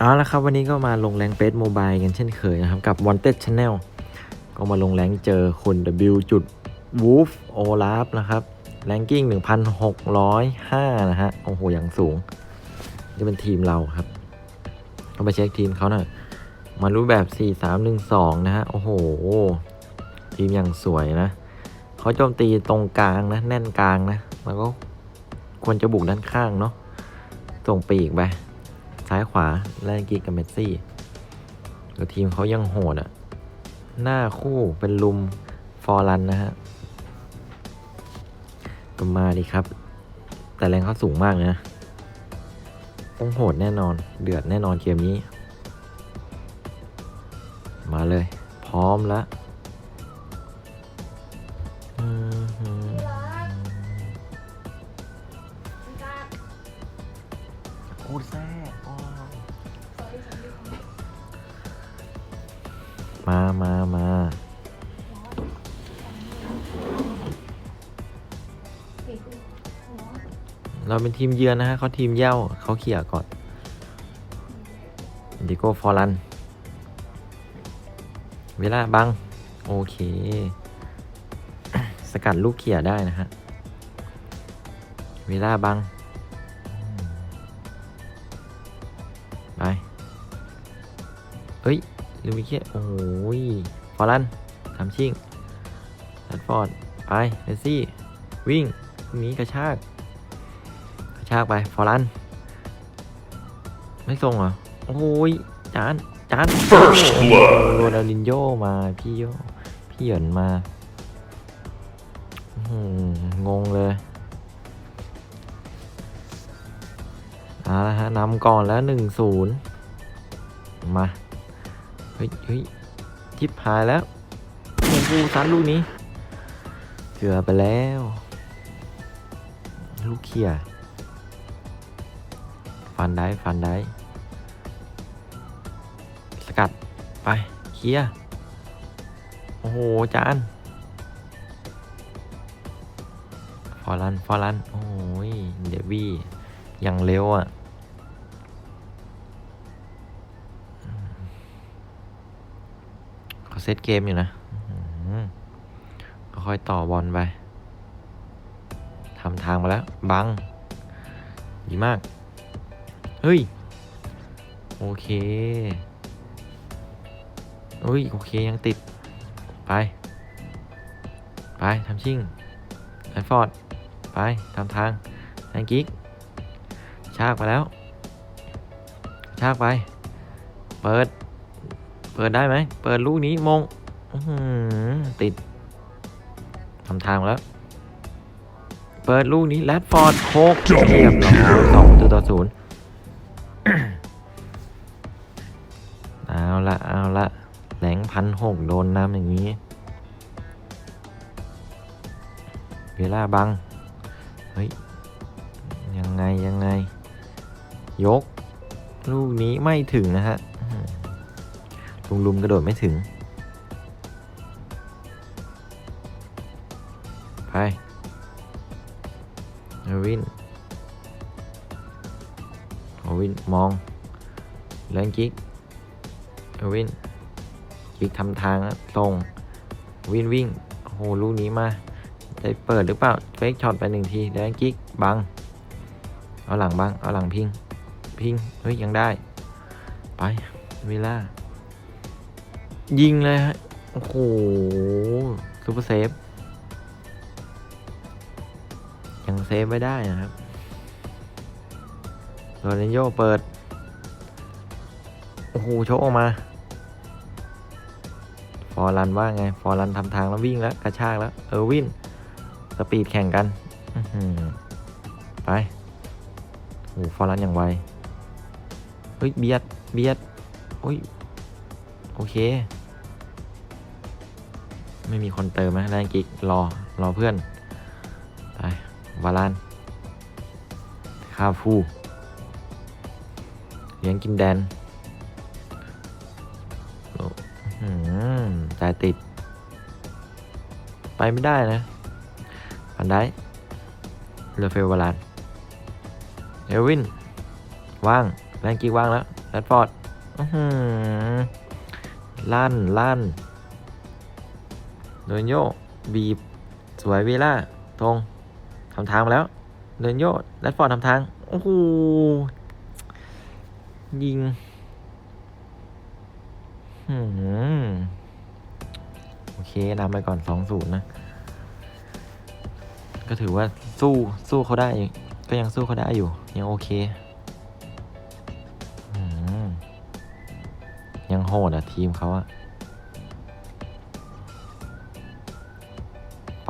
เอาละครับวันนี้ก็มาลงแรงเฟสโมบายกันเช่นเคยนะครับ กับ Wanted Channel ก็มาลงแรงเจอคุณ W จุด Wolf Olaf นะครับแรงกิ้ง 1,605 นะฮะ โอ้โห อย่างสูง นี่เป็นทีมเราครับก็มาเช็คทีมเขาหน่อยมารู้แบบ 4-3-1-2 นะฮะ โอ้โห ทีมอย่างสวยนะ เขาโจมตีตรงกลางนะ แน่นกลางนะ แล้วก็ ควรจะบุกด้านข้างเนาะส่งปีกไป ซ้ายขวาแลนกีกับเมสซี่แล้วทีมเขายังโหดอะ่ะ หน้าคู่เป็นลุมฟอร์รันนะฮะก็มาดีครับ แต่แรงเขาสูงมากนะต้องโหดแน่นอน เดือดแน่นอนเกมนี้ มาเลย พร้อมแล้ว โคตรแซ่บอ้าวมามามาเราเป็นทีมเยือนนะฮะเขาทีมเย่าเขาเขี่ยก่อนดิโก้ฟอรัน เวลาบัง โอเค สกัดลูกเขี่ยได้นะฮะ เวลาบัง ลูมิเคียโอ้ยฟอรันทำชิ่งแรดฟอร์ด ไปเมสซี่ วิ่งตรงนี้กระชาก กระชากไป ฟอรัน ไม่ส่งเหรอ โอ้ยจานจาน First blood โรนัลดินโยมาพี่โยพี่เหยินมาอื้อหืองงเลยเอาละฮะนำก่อนแล้วหนึ่งศูนย์มา เฮ้ยเฮ้ยทิปหายแล้วโอ้โหซัดลูกนี้ เกือบไปแล้ว ลูกเขี่ยฟันได้ฟันได้ สกัดไปเคลียโอ้โห จาน ฟอรัน ฟอรัน โอ้ย เดวี่ยังเร็วอะ ซตเกมอยู่นะค่อยต่อบอลไปทำทางมาแล้ว บัง ดีมาก เฮ้ย โอเคอุ้ย โอเค ยังติด ไป ไปทำชิ่งแอนฟอร์ด ไปทำทางแอนกิกชากไปแล้ว ชากไป เปิด เปิดได้ไหม เปิดลูกนี้มงติดทำทางแล้ว เปิดลูกนี้แรดฟอร์ดโคกเรียบสองตัวต่อศูนย์เอาละเอาละแหลงพันหกโดนน้ำอย่างนี้ เวลาบัง เฮ้ย ยังไงยังไง ยก ลูกนี้ไม่ถึงนะฮะ ลุงลุมกระโดดไม่ถึง ไปเอวินเอวินมองเล่นกิ๊กเอวินกิ๊กทำทางตรงวินวิ่งโอ้โหลูกนี้มาได้เปิดหรือเปล่าเฟกช็อตไปหนึ่งทีแล้วกิ๊กบัง เอาหลังบัง เอาหลังพิง พิง เฮ้ย ยังได้ ไปเวลา ยิงเลยฮะ โอ้โหซูเปอร์เซฟ ยังเซฟไม่ได้นะครับโรนัลโยเปิด โอ้โหโชกออกมา ฟอร์รันว่าไง ฟอร์รันทำทางแล้ววิ่งแล้ว กระชากแล้ว เออวินสปีดแข่งกันไปโอ้โหฟอร์รันอย่างไว เฮ้ย เบียด เบียด โอ้ย โอเค ไม่มีคนเติมนะแรงกิกรอ รอเพื่อน ไป วาลานคาฟูเลี้ยงกินแดนจ่ายติด ไปไม่ได้นะพันได้เรือเฟลวาลานเอลวิน ว่างแรงกี้ว่างแล้วแรดฟอร์ดอื้อหือลั่นลั่น เดินโยบีบสวยวีล่าตรงทำทางมาแล้ว เดินโยแรดฟอร์ดทำทาง โอ้โห ยิงหืมโอเคนำไปก่อนสองศูนย์นะ ก็ถือว่าสู้สู้เขาได้ ก็ยังสู้เขาได้อยู่ ยังโอเคอยังโหดอะทีมเขาอะ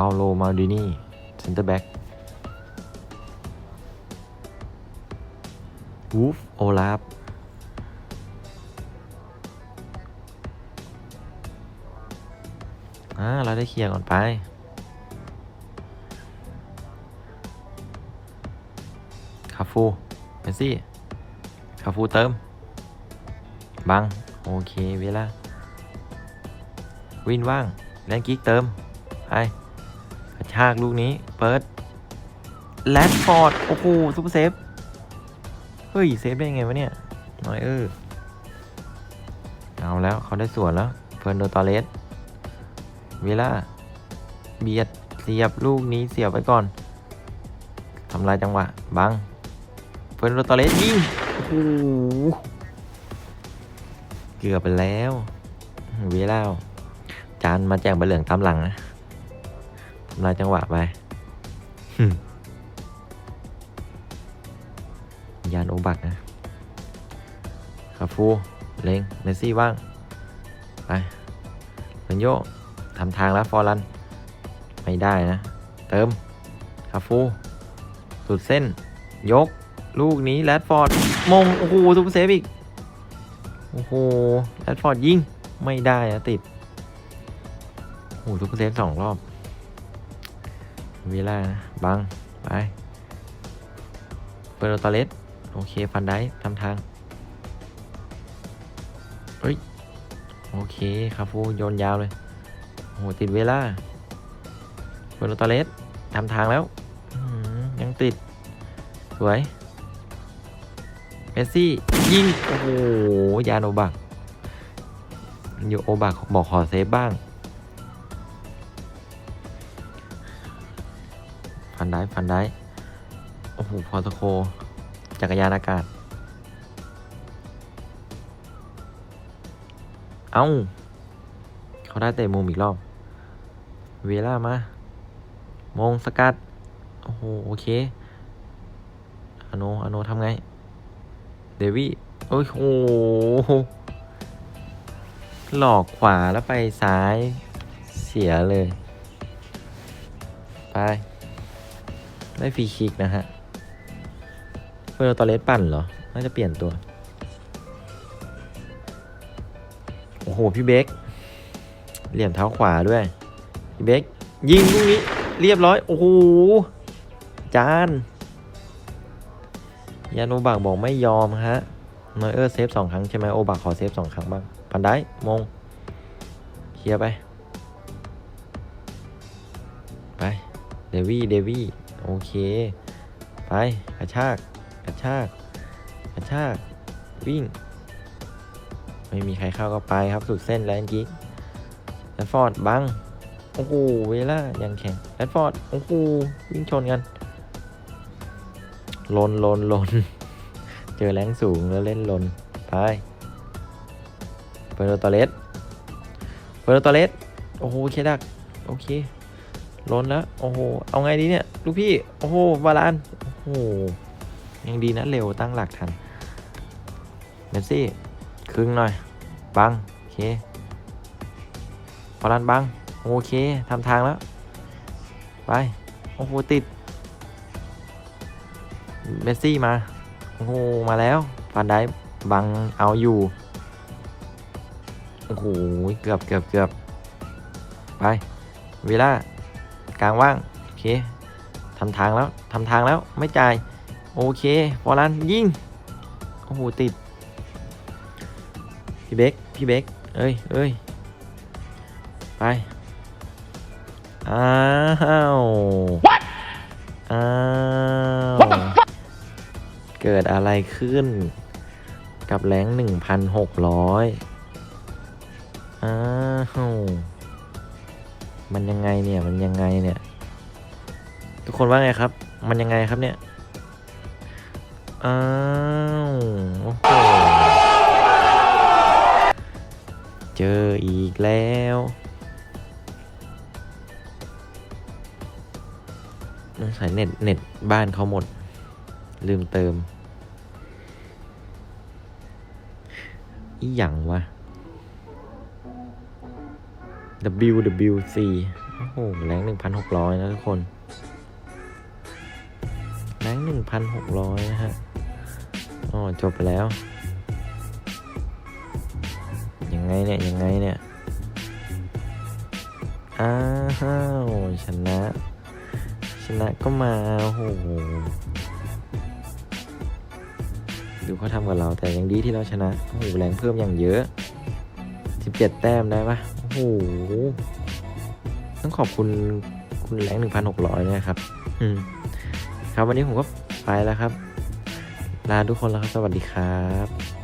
เปาโล มาดินีเซนเตอร์แบ็กวูฟ โอลาฟอ่า เราได้เคลียร์ก่อนไป คาฟูเมสซี่ คาฟูเติม บัง โอเค เวลา วินว่าง แลนกิ๊กเติมไป กระชากลูกนี้ เปิดแลนฟอร์ด โอ้โหซุปเปอร์เซฟ เฮ้ย เซฟได้ไงวะเนี่ย น้อยเออเอาแล้วเขาได้ส่วนแล้ว เฟิร์นโดตอเลสเวลาเบียด เสียบลูกนี้เสียบไปก่อนทำลายจังหวะ บัง เฟิร์นโดตอเลสยิงโอ้โหเกือบไปแล้วเวลาจานมาแจกใบเหลืองตามหลังนะ ทำลายจังหวะไปหึยานโอบักนะคาฟูเลงเมสซี่ว่าง ไปเรนโยทำทางแล้วฟอร์ลัน ไม่ได้นะ เติมคาฟู สุดเส้น ยก ลูกนี้แรดฟอร์ด มง โอ้โหซุปเปอร์เซฟอีก โอ้โหแรดฟอร์ดยิง ไม่ได้นะติด โอ้โหซุปเปอร์เซฟสองรอบเวลานะบัง ไปเปโรตอเลสโอเค ฟันได้ทำทาง เฮ้ย โอเค คาฟูโยนยาวเลย โอ้โห ติดเวลาเปโรตอเลสทำทางแล้ว ยังติด สวย เมสซี่ ยิง โอ้โห ยานโอบักอยู่โอบักบอกขอเซฟบ้าง ได้ฟันได้ โอ้โห พอตะโค จักรยานอากาศ เอ้า เขาได้เตะมุมอีกรอบ เวล่ามา มงสกัด โอ้โห โอเค อโน อโนทำไง เดวี่โอ้โห หลอกขวาแล้วไปซ้าย เสียเลย ไป ได้ฟรีคิกนะฮะเฟอร์ตอเลสปั่นเหรอ น่าจะเปลี่ยนตัว โอ้โห พี่เบคเหลี่ยมเท้าขวาด้วย พี่เบคยิงลูกนี้ เรียบร้อย โอ้โห จาน ยาโนบักบอกไม่ยอมฮะนอยเออร์เซฟสองครั้งใช่ไหมโอบักขอเซฟสองครั้งบ้าง พันได้มงเคลียร์ไป ไป เดวี่ เดวี่ โอเค ไปกระชากกระชากกระชาก วิ่ง ไม่มีใครเข้าก็ไปครับสุดเส้นแลนกิกแรดฟอร์ดบัง โอ้โห เวล่ายังแข็งแรดฟอร์ด โอ้โห วิ่งชนกันลนลนลน เจอแรงสูงแล้วเล่นลน ไปเปโรตอเลสเปโรตอเลสโอ้โห เคดัก โอเค ลนแล้ว โอ้โห เอาไงดีเนี่ย ลูกพี่ โอ้โหบาลานโอ้โห ยังดีนะเร็วตั้งหลักทันเมสซี่ครึ่งหน่อย บัง โอเคบาลานบัง โอเคทำทางแล้ว ไป โอ้โห ติด เมสซี่มา โอ้โห มาแล้วฟันได้บังเอาอยู่ โอ้โห เกือบเกือบเกือบไป เวลา กลางว่าง โอเคทำทางแล้วทำทางแล้วไม่จ่าย โอเคฟอรันยิงโอ้โหติด พี่เบกพี่เบกเอ้ยเอ้ยไป อ้าวอ้าวเกิดอะไรขึ้น กับแรงหนึ่งพันหกร้อยอ้าว มันยังไงเนี่ย มันยังไงเนี่ย ทุกคนว่าไงครับ มันยังไงครับเนี่ย อ้าว โอ้โห เจออีกแล้วต้องใช้เน็ต เน็ตบ้านเขาหมด ลืมเติม อีหยังวะ WWC โอ้โห แรงหนึ่งพันหกร้อยนะทุกคน แรงหนึ่งพันหกร้อยนะฮะ อ๋อ จบไปแล้ว ยังไงเนี่ย ยังไงเนี่ย อ้าวชนะ ชนะก็มา โอ้โห ดูเขาทำกับเราแต่ยังดีที่เราชนะ โอ้โห แรงเพิ่มอย่างเยอะ 17 แต้มได้ปะ ต้องขอบคุณคุณแรงหนึ่งพันหกร้อยนะครับ อืม ครับวันนี้ผมก็ไปแล้วครับ ลาทุกคนแล้วครับ สวัสดีครับ